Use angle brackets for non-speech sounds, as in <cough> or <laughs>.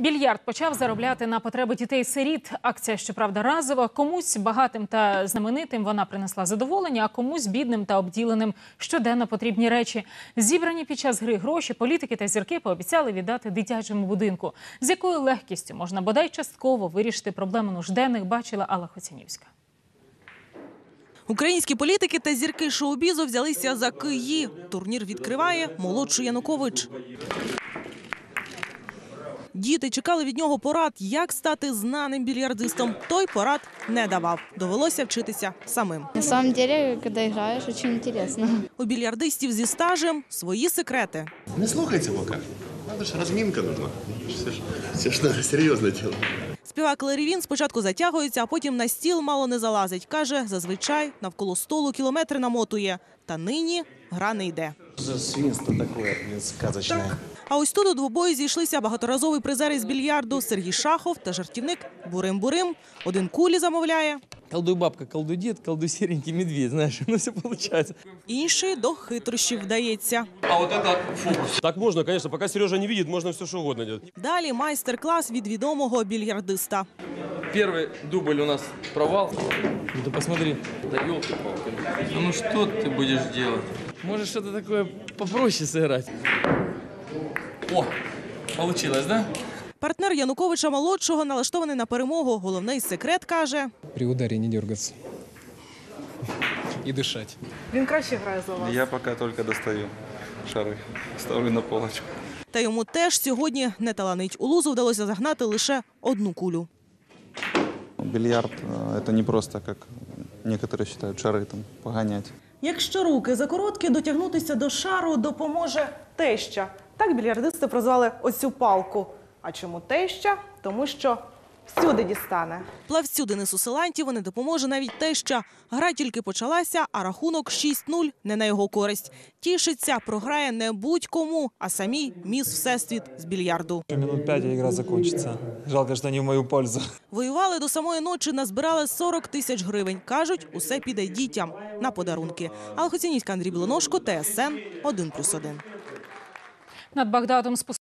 Більярд почав заробляти на потреби дітей-сиріт. Акція, щоправда, разова. Комусь багатим та знаменитим вона принесла задоволення, а комусь бідним та обділеним щоденно потрібні речі. Зібрані під час гри гроші політики та зірки пообіцяли віддати дитячому будинку. З якою легкістю можна бодай частково вирішити проблему нужденних, бачила Алла Хоцянівська. Українські політики та зірки шоу-бізу взялися за киї. Турнір відкриває молодший Янукович. Діти чекали від нього порад, як стати знаним більярдистом. Той порад не давав. Довелося вчитися самим. На самом деле, когда играешь, очень интересно. У більярдистів зі стажем свої секрети. Не слухайте пока. Надо ж разминка нужна. Все ж, все ж надо серьезно делать. Співак Лерівін спочатку затягується, а потім на стіл мало не залазить. Каже, зазвичай навколо столу кілометри намотує. Та нині гра не йде. За свинство такое, блин, сказочное. А ось тут у двобої зійшлися багаторазовий призер із більярду Сергій Шахов та жартівник Бурим-Бурим. Один кулі замовляє, Колдуй бабка, колдуй дед, колдуй серенький медведь, знаешь, <laughs> ну все получается. інший до хитрощів вдається. Так можно, конечно. Пока Сережа не видит, можно все что угодно делать. Далі майстер-клас від відомого більярдиста. Первый дубль у нас провал. Ну ты посмотри, Да елки-палки. Ну что ты будешь делать? можешь что-то такое попроще сыграть. О, получилось, да? Партнер Януковича молодшого налаштований на перемогу. Головний секрет каже. При ударе не дергаться. И дышать. Він краще грає за вас. Я пока только достаю шары, ставлю на полочку. Та йому теж сьогодні не таланить. У лузу вдалося загнати лише одну кулю. Бильярд э, это не просто, как некоторые считают, шары там погонять. Якщо руки закороткі, дотягнутися до шару допоможе теща. Так більярдисти прозвали оцю палку. А чому теща? Тому що всюди дістане. Плавцю Денису Силантєву не допоможе навіть теща. Гра тільки почалася, а рахунок 6-0 не на його користь. Тішиться, програє не будь-кому, а самій міс Всесвіт з більярду. Минут пять и игра закончится. Жалко, что не в мою пользу. Воювали до самої ночі, назбирали 40 тисяч гривень. Кажуть, усе піде дітям на подарунки. Алхоцінівська Андрій Білоножко, ТСН 1+,1. Над Багдадом